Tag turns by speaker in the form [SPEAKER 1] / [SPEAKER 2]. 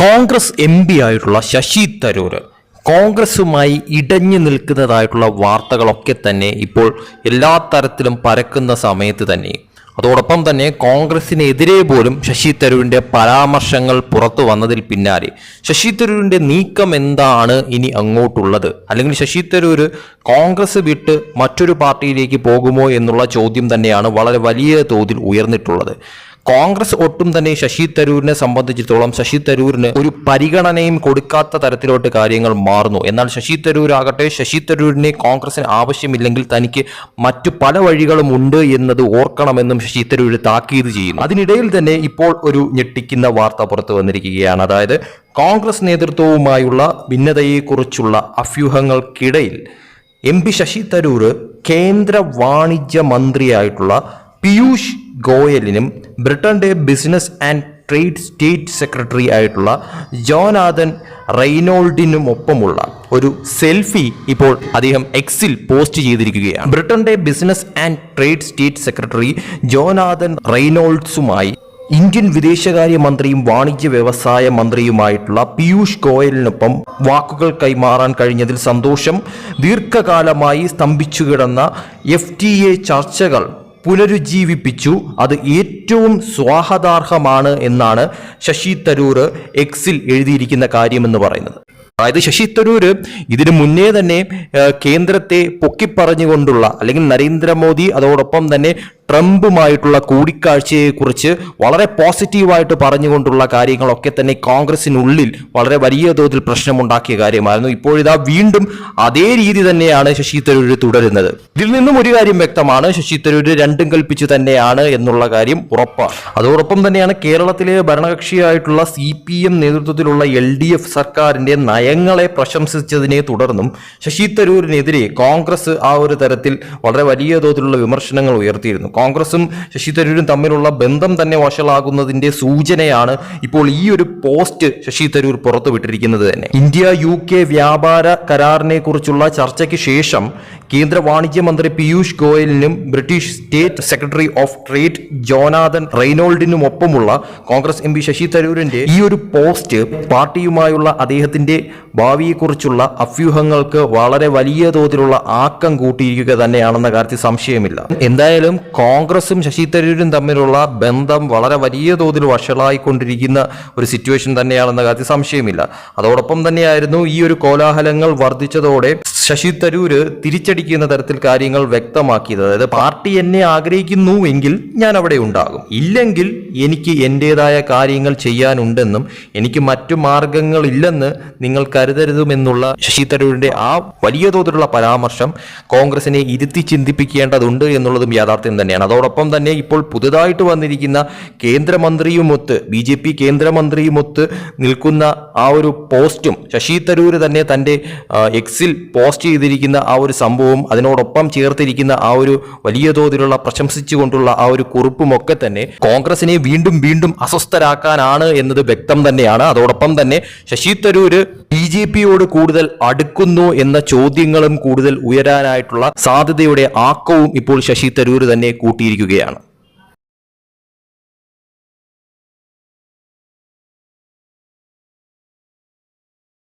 [SPEAKER 1] Congress M P ആയിട്ടുള്ള ശശി തരൂർ കോൺഗ്രസുമായി ഇടഞ്ഞു നിൽക്കുന്നതായിട്ടുള്ള വാർത്തകളൊക്കെ തന്നെ ഇപ്പോൾ എല്ലാ തരത്തിലും പരക്കുന്ന സമയത്ത് തന്നെ. അതോടൊപ്പം തന്നെ കോൺഗ്രസിനെതിരെ പോലും ശശി തരൂരിന്റെ പരാമർശങ്ങൾ പുറത്തു വന്നതിൽ പിന്നാലെ. ശശി തരൂരിന്റെ നീക്കം എന്താണ് ഇനി അങ്ങോട്ടുള്ളത്? അല്ലെങ്കിൽ ശശി തരൂർ കോൺഗ്രസ് വിട്ട് മറ്റൊരു പാർട്ടിയിലേക്ക് പോകുമോ എന്നുള്ള ചോദ്യം തന്നെയാണ് വളരെ വലിയ തോതിൽ ഉയർന്നിട്ടുള്ളത്. കോൺഗ്രസ് ഒട്ടും തന്നെ ശശി തരൂരിനെ സംബന്ധിച്ചിടത്തോളം ശശി തരൂരിന് ഒരു പരിഗണനയും കൊടുക്കാത്ത തരത്തിലോട്ട് കാര്യങ്ങൾ മാറുന്നു. എന്നാൽ ശശി തരൂർ ആകട്ടെ ശശി തരൂരിനെ കോൺഗ്രസിന് ആവശ്യമില്ലെങ്കിൽ തനിക്ക് മറ്റു പല വഴികളും ഉണ്ട് എന്നത് ഓർക്കണമെന്നും ശശി തരൂർ താക്കീത് ചെയ്യുന്നു. അതിനിടയിൽ തന്നെ ഇപ്പോൾ ഒരു ഞെട്ടിക്കുന്ന വാർത്ത പുറത്തു വന്നിരിക്കുകയാണ്. അതായത് കോൺഗ്രസ് നേതൃത്വവുമായുള്ള ഭിന്നതയെക്കുറിച്ചുള്ള അഭ്യൂഹങ്ങൾക്കിടയിൽ എം പി ശശി തരൂർ കേന്ദ്ര വാണിജ്യ മന്ത്രിയായിട്ടുള്ള പീയൂഷ് ഗോയലിനും ബ്രിട്ടന്റെ business and trade state secretary ആയിട്ടുള്ള ജോനാഥൻ റെയ്നോൾഡിനുമൊപ്പമുള്ള ഒരു സെൽഫി ഇപ്പോൾ അദ്ദേഹം എക്സിൽ പോസ്റ്റ് ചെയ്തിരിക്കുകയാണ്. ബ്രിട്ടന്റെ business and trade state secretary Jonathan റെയ്നോൾഡ്സുമായി Indian വിദേശകാര്യ മന്ത്രിയും വാണിജ്യ വ്യവസായ മന്ത്രിയുമായിട്ടുള്ള പീയൂഷ് ഗോയലിനൊപ്പം വാക്കുകൾ കൈമാറാൻ കഴിഞ്ഞതിൽ സന്തോഷം ദീർഘകാലമായി സ്തംഭിച്ചു കിടന്ന എഫ് ടി എ ചർച്ചകൾ പുനരുജ്ജീവിപ്പിച്ചു. അത് ഏറ്റവും സ്വാഹദാർഹമാണ് എന്നാണ് ശശി തരൂർ എക്സിൽ എഴുതിയിരിക്കുന്ന കാര്യമെന്ന് പറയുന്നത്. അതായത് ശശി തരൂര് ഇതിനു മുന്നേ തന്നെ കേന്ദ്രത്തെ പൊക്കിപ്പറഞ്ഞുകൊണ്ടുള്ള അല്ലെങ്കിൽ നരേന്ദ്രമോദി അതോടൊപ്പം തന്നെ ട്രംപുമായിട്ടുള്ള കൂടിക്കാഴ്ചയെക്കുറിച്ച് വളരെ പോസിറ്റീവായിട്ട് പറഞ്ഞുകൊണ്ടുള്ള കാര്യങ്ങളൊക്കെ തന്നെ കോൺഗ്രസിനുള്ളിൽ വളരെ വലിയ തോതിൽ പ്രശ്നമുണ്ടാക്കിയ കാര്യമായിരുന്നു. ഇപ്പോഴിതാ വീണ്ടും അതേ രീതി തന്നെയാണ് ശശി തരൂർ തുടരുന്നത്. ഇതിൽ നിന്നും ഒരു കാര്യം വ്യക്തമാണ് ശശി തരൂർ രണ്ടും കൽപ്പിച്ചു തന്നെയാണ് എന്നുള്ള കാര്യം ഉറപ്പാണ്. അതോടൊപ്പം തന്നെയാണ് കേരളത്തിലെ ഭരണകക്ഷിയായിട്ടുള്ള സി പി എം നേതൃത്വത്തിലുള്ള എൽ ഡി എഫ് സർക്കാരിന്റെ നയങ്ങളെ പ്രശംസിച്ചതിനെ തുടർന്നും ശശി തരൂരിനെതിരെ കോൺഗ്രസ് ആ ഒരു തരത്തിൽ വളരെ വലിയ തോതിലുള്ള വിമർശനങ്ങൾ ഉയർത്തിയിരുന്നു. കോൺഗ്രസും ശശി തരൂരും തമ്മിലുള്ള ബന്ധം തന്നെ വഷളാകുന്നതിന്റെ സൂചനയാണ് ഇപ്പോൾ ഈ ഒരു പോസ്റ്റ് ശശി തരൂർ പുറത്തുവിട്ടിരിക്കുന്നത് തന്നെ. ഇന്ത്യ യു വ്യാപാര കരാറിനെ കുറിച്ചുള്ള ചർച്ചയ്ക്ക് ശേഷം കേന്ദ്ര വാണിജ്യ മന്ത്രി Piyush ഗോയലിനും British state secretary of trade Jonathan റെയ്നോൾഡിനും ഒപ്പമുള്ള കോൺഗ്രസ് എം പി ശശി തരൂരിന്റെ ഈ ഒരു പോസ്റ്റ് പാർട്ടിയുമായുള്ള അദ്ദേഹത്തിന്റെ ഭാവിയെക്കുറിച്ചുള്ള അഭ്യൂഹങ്ങൾക്ക് വളരെ വലിയ തോതിലുള്ള ആക്കം കൂട്ടിയിരിക്കുക തന്നെയാണെന്ന കാര്യത്തിൽ സംശയമില്ല. എന്തായാലും കോൺഗ്രസും ശശി തരൂരും തമ്മിലുള്ള ബന്ധം വളരെ വലിയ തോതിൽ വഷളായിക്കൊണ്ടിരിക്കുന്ന ഒരു സിറ്റുവേഷൻ തന്നെയാണെന്ന കാര്യത്തിൽ സംശയമില്ല. അതോടൊപ്പം തന്നെയായിരുന്നു ഈ ഒരു കോലാഹലങ്ങൾ വർദ്ധിച്ചതോടെ ശശി തരൂര് തിരിച്ചടിക്കുന്ന തരത്തിൽ കാര്യങ്ങൾ വ്യക്തമാക്കിയത്. അതായത് പാർട്ടി എന്നെ ആഗ്രഹിക്കുന്നു എങ്കിൽ ഞാൻ അവിടെ ഉണ്ടാകും. ഇല്ലെങ്കിൽ എനിക്ക് എന്റെതായ കാര്യങ്ങൾ ചെയ്യാനുണ്ടെന്നും എനിക്ക് മറ്റു മാർഗങ്ങളില്ലെന്ന് നിങ്ങൾ കരുതരുതുമെന്നുള്ള ശശി തരൂരിന്റെ ആ വലിയ തോതിലുള്ള പരാമർശം കോൺഗ്രസിനെ ഇരുത്തി ചിന്തിപ്പിക്കേണ്ടതുണ്ട് എന്നുള്ളതും യാഥാർത്ഥ്യം തന്നെയാണ്. അതോടൊപ്പം തന്നെ ഇപ്പോൾ പുതുതായിട്ട് വന്നിരിക്കുന്ന കേന്ദ്രമന്ത്രിയുമൊത്ത് ബി ജെ പി കേന്ദ്രമന്ത്രിയുമൊത്ത് നിൽക്കുന്ന ആ ഒരു പോസ്റ്റും ശശി തരൂര് തന്നെ തന്റെ എക്സിൽ പോസ്റ്റ് ചെയ്തിരിക്കുന്ന ആ ഒരു സംഭവം അതിനോടൊപ്പം ചേർത്തിരിക്കുന്ന ആ ഒരു വലിയ തോതിലുള്ള പ്രശംസിച്ചുകൊണ്ടുള്ള ആ ഒരു കുറിപ്പും ഒക്കെ തന്നെ കോൺഗ്രസിനെ വീണ്ടും വീണ്ടും അസ്വസ്ഥരാക്കാനാണ് എന്നത് വ്യക്തം തന്നെയാണ്. അതോടൊപ്പം തന്നെ ശശി തരൂര് ബി ജെ പിയോട് കൂടുതൽ അടുക്കുന്നു എന്ന ചോദ്യങ്ങളും കൂടുതൽ ഉയരാനായിട്ടുള്ള സാധ്യതയുടെ ആക്കവും ഇപ്പോൾ ശശി തരൂർ തന്നെ കൂട്ടിയിരിക്കുകയാണ്.